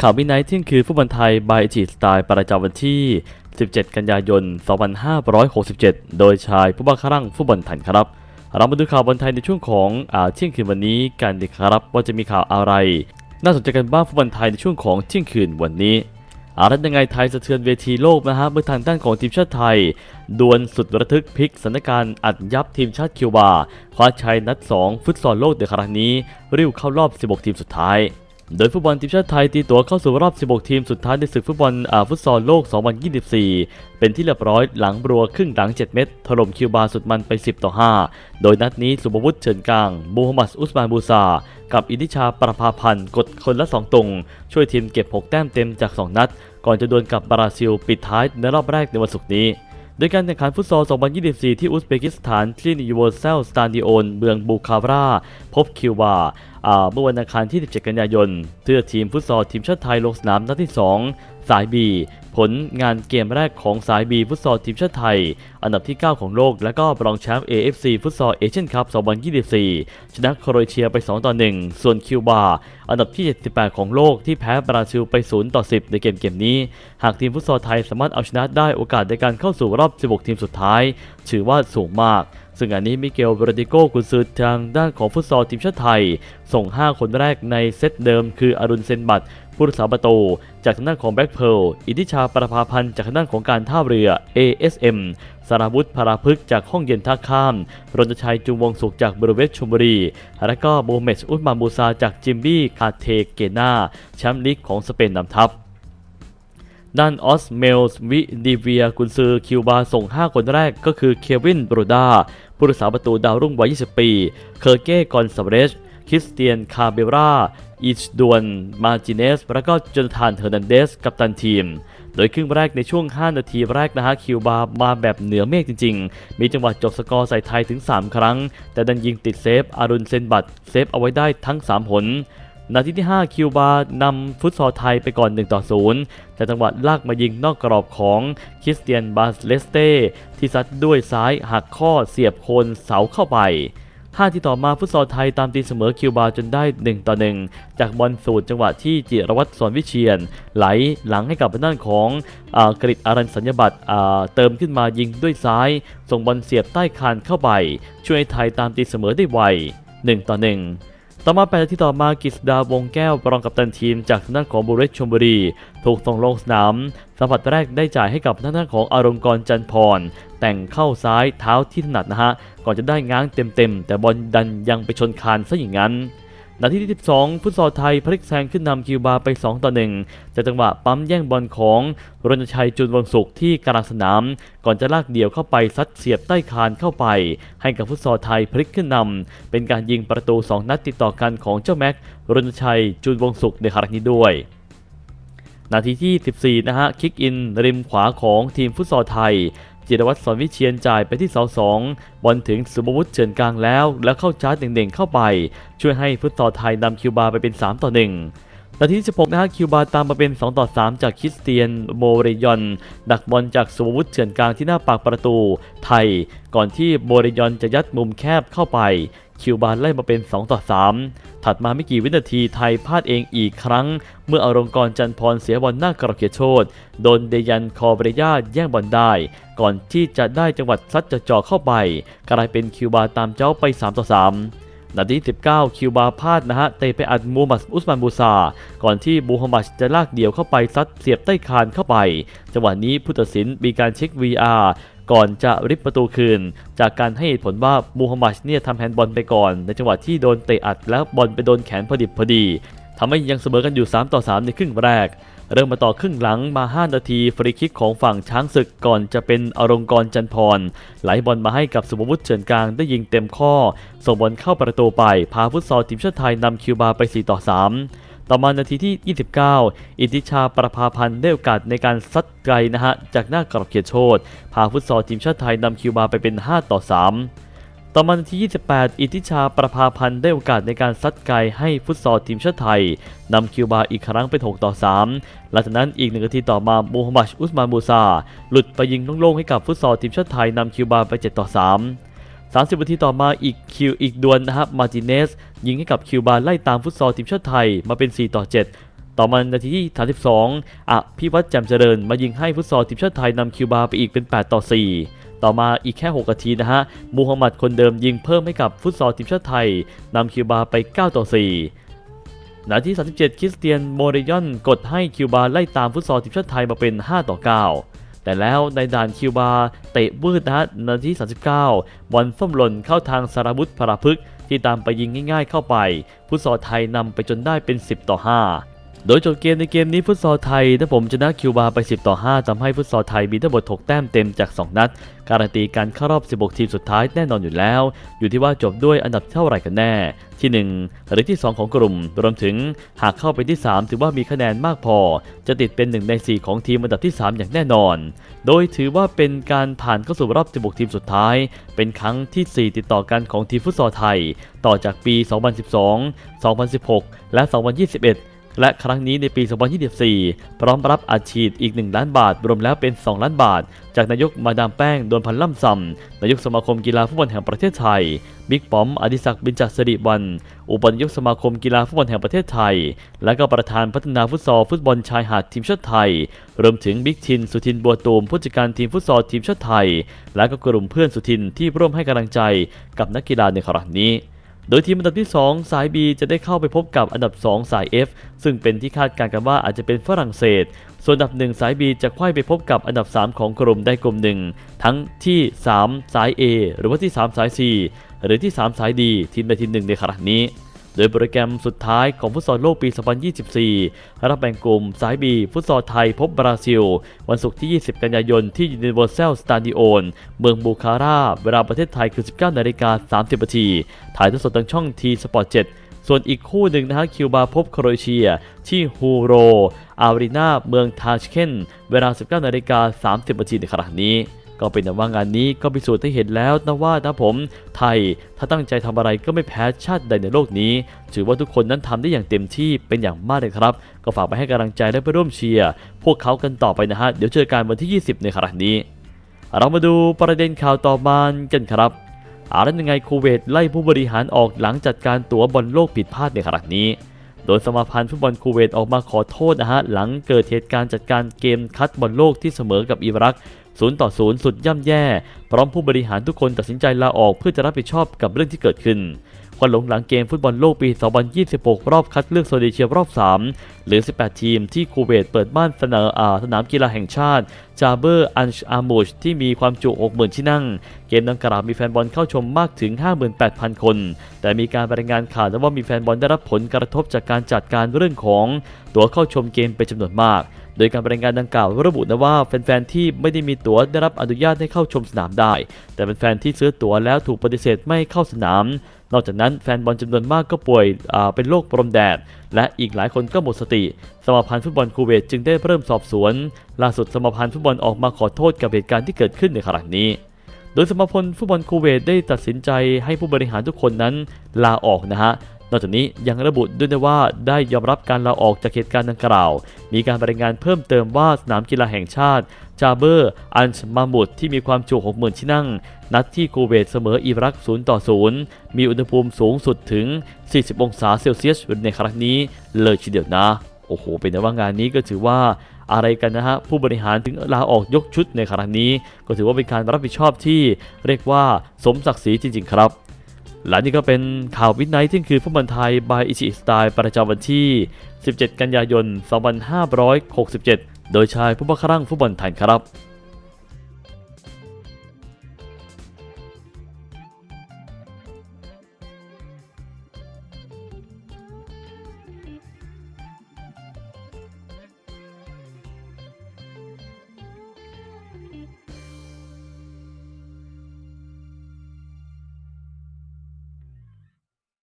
ข่าววินัยเที่ยงคืนฟุตบอลไทยบายจีสไตล์ประจำวันที่ 17 กันยายน 2567 โดยชายผู้บังคับรังฟุตบอลไทยครับ เรามาดูข่าวบอลไทยในช่วงของอาเที่ยงคืนวันนี้กันดีครับ ว่าจะมีข่าวอะไร น่าสนใจกันบ้างฟุตบอลไทยในช่วงของเที่ยงคืนวันนี้อารัฐยังไงไทยสะเทือนเวทีโลกนะฮะเมื่อทางด้านของทีมชาติไทย ดวลสุดระทึกพลิกสถานการณ์อัดยับทีมชาติคิวบาคว้าชัยนัด 2 ฟุตซอลโลกในครั้งนี้ริ้วเข้ารอบ 16 ทีมสุดท้าย โดยฟุตบอลทีมชาติไทยตีตัวเข้าสู่รอบ 16 ทีมสุดท้ายในศึกฟุตบอลอาฟุตซอลโลก 2024 เป็นที่เรียบร้อยหลังบรัวครึ่งหลัง 7 เม็ดถล่มคิวบาสุดมันไป 10 ต่อ 5 โดยนัดนี้สุภวุฒิเฉินกลางมูฮัมหมัดอุสมานบูซา กับอินิชาประภาพันธ์กดคนละ 2 ตรง ช่วยทีมเก็บ 6 แต้มเต็มจาก 2 นัด ก่อนจะดวลกับบราซิล ปิดท้ายในรอบแรกในวันศุกร์นี้ โดยการแข่งขันฟุตซอล 2024 ที่อุซเบกิสถานที่นิวเซลสตาดิโอนเมืองบูคารา พบคิวบาอ่าเมื่อวันอังคารที่ 17 กันยายน เพื่อทีมฟุตซอลทีมชาติไทยลงสนามนัดที่ 2 สาย B ผลงานเกมแรกของสาย B ฟุตซอลทีมชาติไทย อันดับที่ 9 ของโลก และก็รองแชมป์ AFC ฟุตซอลเอเชียนคัพ 2024 ชนะโครเอเชียไป 2 ต่อ 1 ส่วนคิวบา อันดับที่ 78 ของโลกที่แพ้บราซิลไป 0 ต่อ 10 ในเกมเกมนี้ หากทีมฟุตซอลไทยสามารถเอาชนะได้โอกาสในการเข้าสู่รอบ 16 ทีมสุดท้าย ถือว่าสูงมาก ซึ่งอันนี้มิเกลเบรดิโกกุนซือทางด้านของฟุตซอลทีมชาติไทย ส่ง 5 คนแรกในเซตเดิมคืออรุณเซนบัตผู้รักษาประตูจากทางด้านของแบ็กเพลอิทธิชาประภาพันธ์จากทางด้านของการท่าเรือ ASM สราวุธพาราพฤกจากห้องเย็นท่าข้าม รณชัยจุงวงสุขจากบริเวณชลบุรี และก็โบเมสอุสมาบูซาจากจิมบี้คาเทเกนาแชมป์ลีกของสเปนนำทัพ ด้านออสเมลส์วิดีเวียกุนซือคิวบาส่ง 5 คนแรกก็คือเควินบรูดาผู้รักษาประตูดาวรุ่งวัย 20 ปี เคอร์เก้กอนซาเรสคริสเตียนคาเบราอิชดวน มาจิเนส และก็จนทานเฮอร์นันเดส กับตันทีม โดยครึ่งแรกในช่วง 5 นาทีแรกนะฮะคิวบามาแบบเหนือเมฆจริง ๆ มีจังหวะจบสกอร์ใส่ไทยถึง 3 ครั้ง แต่ดันยิงติดเซฟอารุณเซนบัตเซฟเอาไว้ได้ทั้ง 3 ผล นาทีที่ 5 คิวบานำฟุตซอลไทยไปก่อน 1 ต่อ 0 แต่จังหวะลากมายิงนอกกรอบของคริสเตียนบาสเลสเต้ที่ซัดด้วยซ้ายหักข้อเสียบโคนเสาเข้าไป5ที่ต่อมาฟุตซอลไทยตามตีเสมอคิวบาจนได้ 1 ต่อ 1 จากบอลสูตรจังหวะที่จิรวัตรสอนวิเชียน ไหลหลังให้กับด้านของอกริตอารันสัญญบัตรเติมขึ้นมายิงด้วยซ้าย ส่งบอลเสียบใต้คานเข้าไป ช่วยไทยตามตีเสมอได้ไว 1 ต่อ 1 ต่อมา8นาทีต่อมากิษดาวงแก้วรองกัปตันทีมจากทางด้านของบุรชชมบุรี ถูกส่งลงสนาม สัมผัสแรกได้จ่ายให้กับทางด้านของอารมณ์กรจันพร แต่งเข้าซ้ายเท้าที่ถนัดนะฮะ ก่อนจะได้ง้างเต็มๆ แต่บอลดันยังไปชนคานซะอย่างนั้น นาทีที่ 12 ฟุตซอลไทยพลิกแซงขึ้นนำคิวบาไป 2 ต่อ 1 จากจังหวะปั๊มแย่งบอลของรณชัยจุนวงศุกที่กลางสนาม ก่อนจะลากเดี่ยวเข้าไปซัดเสียบใต้คานเข้าไป ให้กับฟุตซอลไทยพลิกขึ้นนำเป็นการยิงประตู 2 นัดติดต่อกันของเจ้าแม็กรณชัยจุนวงศุกในครั้งนี้ด้วยนาทีที่ 14 นะฮะ คิกอินริมขวาของทีมฟุตซอลไทย จิรวัตรสอนวิเชียนจ่ายไปที่เสาสองบอลถึงสุบวุฒิเฉินกลางแล้ว แล้วเข้าชาร์จเด่งๆเข้าไป ช่วยให้ฟุตซอลไทยนำคิวบาไปเป็น 3 ต่อ 1นาทีที่16นะฮะคิวบาตามมาเป็น 2 ต่อ 3 จากคริสเตียนโมเรยอน ดักบอลจากสุวุฒิเฉินกลางที่หน้าปากประตูไทย ก่อนที่โมเรยอนจะยัดมุมแคบเข้าไป คิวบาไล่มาเป็น 2 ต่อ 3 ถัดมาไม่กี่วินาทีไทยพลาดเองอีกครั้ง เมื่ออารมกรจันพรเสียบอลหน้ากรอบเขตโทษโดนเดยันคอเบรยาแย่งบอลได้ ก่อนที่จะได้จังหวัดซัดจะจ่อเข้าไป กลายเป็นคิวบาตามเจ้าไป 3 ต่อ 3นาที19 คิวบาพลาดนะฮะ เตะไปอัดมูฮัมหมัดอุสมานบูซา ก่อนที่บูฮัมหมัดจะลากเดี่ยวเข้าไปซัดเสียบใต้คานเข้าไป จังหวะนี้ผู้ตัดสินมีการเช็ค VR ก่อนจะริบประตูคืน จากการให้เหตุผลว่ามูฮัมหมัดเนี่ยทำแฮนด์บอลไปก่อน ในจังหวะที่โดนเตะอัดแล้วบอลไปโดนแขนพอดิบพอดีทำให้ยังเสมอกันอยู่ 3 ต่อ 3 ในครึ่งแรก เริ่มมาต่อครึ่งหลังมา 5 นาที ฟรีคิกของฝั่งช้างศึกก่อนจะเป็นอรงกรจันพร ไหลบอลมาให้กับสุภวุฒิเฉินกลางได้ยิงเต็มข้อ ส่งบอลเข้าประตูไป พาฟุตซอลทีมชาติไทยนำคิวบาไป 4 ต่อ 3 ต่อมานาทีที่ 29 อิทธิชาประภาพันธ์ได้โอกาสในการซัดไกลนะฮะ จากหน้ากรอบเขตโทษพาฟุตซอลทีมชาติไทยนำคิวบาไปเป็น 5 ต่อ 3 ต่อมานาที 28 อิทธิชาประภาพันธ์ได้โอกาสในการซัดไกลให้ฟุตซอลทีมชาติไทยนำคิวบาอีกครั้งเป็น 6 ต่อ 3 หลังจากนั้นอีกหนึ่งนาทีต่อมามูฮัมหมัดอุสมานบูซาหลุดไปยิงโล่งๆให้กับฟุตซอลทีมชาติไทยนำคิวบาไป 7 ต่อ 3 30นาทีต่อมาอีกคิวอีกดวลนะครับมาร์ติเนสยิงให้กับคิวบาไล่ตามฟุตซอลทีมชาติไทยมาเป็น 4 ต่อ 7 ต่อมานาทีที่32อะพี่วัดแจ่มเจริญ มายิงให้ฟุตซอลทีมชาติไทยนำคิวบาไปอีกเป็น 8 ต่อ 4ต่อมาอีกแค่ 6 นาทีนะฮะ มูฮัมหมัดคนเดิมยิงเพิ่มให้กับฟุตซอลทีมชาติไทยนำคิวบาไป 9 ต่อ 4 นาที 37 คริสเตียนโมเรยอนกดให้คิวบาไล่ตามฟุตซอลทีมชาติไทยมาเป็น 5 ต่อ 9 แต่แล้วในด่านคิวบาเตะวืดนะนาที 39 บอลส้มหล่นเข้าทางสารบุตรพราพฤกษ์ที่ตามไปยิงง่าย ๆ เข้าไป ผู้สอไทยนำไปจนได้เป็น 10 ต่อ 5 โดยจบเกมในเกมนี้ฟุตซอลไทยถ้าผมชนะคิวบาไป 10 ต่อ 5ทำให้ฟุตซอลไทยมีทั้งหมด 6 แต้มเต็มจาก 2 นัด การันตีการเข้ารอบ 16 ทีมสุดท้ายแน่นอนอยู่แล้ว อยู่ที่ว่าจบด้วยอันดับเท่าไหร่กันแน่ ที่ 1 หรือที่ 2 ของกลุ่ม รวมถึงหากเข้าไปที่ 3 ถือว่ามีคะแนนมากพอ จะติดเป็น 1 ใน 4 ของทีมอันดับที่ 3 อย่างแน่นอน โดยถือว่าเป็นการผ่านเข้าสู่รอบ 16 ทีมสุดท้าย เป็นครั้งที่ 4 ติดต่อกันของทีมฟุตซอลไทย ต่อจากปี 2012 2016 และ 2021 และครั้งนี้ในปี 2024 พร้อมรับอัดฉีดอีก 1 ล้านบาท รวมแล้วเป็น 2 ล้านบาท จากนายกมาดามแป้ง โดนพันล่ำซำนายกสมาคมกีฬาฟุตบอลแห่งประเทศไทย บิ๊กป้อม อดิศักดิ์บินจักรสิริวัลอุปนายกสมาคมกีฬาฟุตบอลแห่งประเทศไทย และก็ประธานพัฒนาฟุตซอลฟุตบอลชายหาดทีมชาติไทย รวมถึงบิ๊กทิน สุทินบัวตูมผู้จัดการทีมฟุตซอลทีมชาติไทย และก็กลุ่มเพื่อนสุทินที่ร่วมให้กำลังใจกับนักกีฬาในครั้งนี้ โดยทีมอันดับที่ 2 สาย B จะได้เข้าไปพบกับอันดับ 2 สาย F ซึ่งเป็นที่คาดการณ์กันว่าอาจจะเป็นฝรั่งเศส ส่วนอันดับ 1 สาย B จะคว้ไปพบกับอันดับ 3 ของกลุ่มได้กลุ่มหนึ่งทั้งที่ 3 สาย A หรือว่าที่ 3 สาย C หรือที่ 3 สาย D ทีมใดทีมหนึ่งในครั้งนี้ โดยโปรแกรมสุดท้ายของฟุตซอลโลกปี 2024 รับแบ่งกลุ่มสาย B ฟุตซอลไทยพบบราซิล วันศุกร์ที่ 20 กันยายนที่ Universal Stadion เมืองบูคาราเวลาประเทศไทยคือ 19นาฬิกา30นาทีถ่ายทอดสดทางช่อง T Sport 7ส่วนอีกคู่หนึ่งนะฮะคิวบาพบโครเอเชีย ที่ฮูโรอารีนาเมืองทาชเคนเวลา 19นาฬิกา30นาทีในครั้งนี้ ก็เป็นแต่ว่างานนี้ก็พิสูจน์ให้เห็นแล้วนะว่านะผม ไทยถ้าตั้งใจทำอะไรก็ไม่แพ้ชาติใดในโลกนี้ ถือว่าทุกคนนั้นทำได้อย่างเต็มที่เป็นอย่างมากเลยครับ ก็ฝากไปให้กำลังใจและไปร่วมเชียร์พวกเขากันต่อไปนะฮะเดี๋ยวเจอกันวันที่ 20 ในครั้งนี้ เรามาดูประเด็นข่าวต่อมากันครับอาแล้วยังไงคูเวตไล่ผู้บริหารออกหลังจัดการตั๋วบอลโลกผิดพลาดในครั้งนี้ โดยสมาพันธ์ฟุตบอลคูเวตออกมาขอโทษนะฮะหลังเกิดเหตุการณ์จัดการเกมคัดบอลโลกที่เสมอกับอิรัก 0ต่อ0สุดย่ำแย่ พร้อมผู้บริหารทุกคนตัดสินใจลาออกเพื่อจะรับผิดชอบกับเรื่องที่เกิดขึ้นควันหลงหลังเกมฟุตบอลโลกปี 2026 รอบคัดเลือกโซนเอเชียรอบ 3 หรือ 18 ทีมที่คูเวตเปิดบ้านเสนออาสนามกีฬาแห่งชาติ จาเบอร์อันชอามูชที่มีความจุ 60,000 ที่นั่ง เกมดังกล่าวมีแฟนบอลเข้าชมมากถึง 58,000 คน แต่มีการรายงานข่าวว่ามีแฟนบอลได้รับผลกระทบจากการจัดการเรื่องของ ตั๋วเข้าชมเกมเป็นจำนวนมาก โดยการรายงานดังกล่าวระบุนะว่าแฟนๆที่ไม่ได้มีตั๋วได้รับอนุญาตให้เข้าชมสนามได้ แต่เป็นแฟนที่ซื้อตั๋วแล้วถูกปฏิเสธไม่เข้าสนาม นอกจากนั้นแฟนบอลจำนวนมากก็ป่วยเป็นโรคปรมแดด และอีกหลายคนก็หมดสติ สมาพันธ์ฟุตบอลคูเวตจึงได้เริ่มสอบสวน ล่าสุดสมาพันธ์ฟุตบอลออกมาขอโทษกับเหตุการณ์ที่เกิดขึ้นในครั้งนี้โดยสมาคมฟุตบอลคูเวตได้ตัดสินใจให้ผู้บริหารทุกคนนั้นลาออกนะฮะ นอกจากนี้ยังระบุด้วยนะว่าได้ยอมรับการลาออกจากเหตุการณ์ดังกล่าว มีการรายงานเพิ่มเติมว่าสนามกีฬาแห่งชาติจาเบอร์อันชมามุดที่มีความจุ60,000ที่นั่ง นัดที่คูเวตเสมออิรัก 0 ต่อ 0 มีอุณหภูมิสูงสุดถึง 40 องศาเซลเซียสในครั้งนี้เลยทีเดียวนะ โอ้โห เป็นแต่ว่างานนี้ก็ถือว่าอะไรกันนะฮะ ผู้บริหารถึงลาออกยกชุดในครั้งนี้ ก็ถือว่าเป็นการรับผิดชอบที่เรียกว่าสมศักดิ์ศรีจริง ๆ ครับ และนี่ก็เป็นข่าววิดไนท์ที่คือฟุตบอลไทยบายอิชิสไตล์ประจำวันที่ 17 กันยายน 2567 โดยชายผู้บังคับฟุตบอลไทยครับ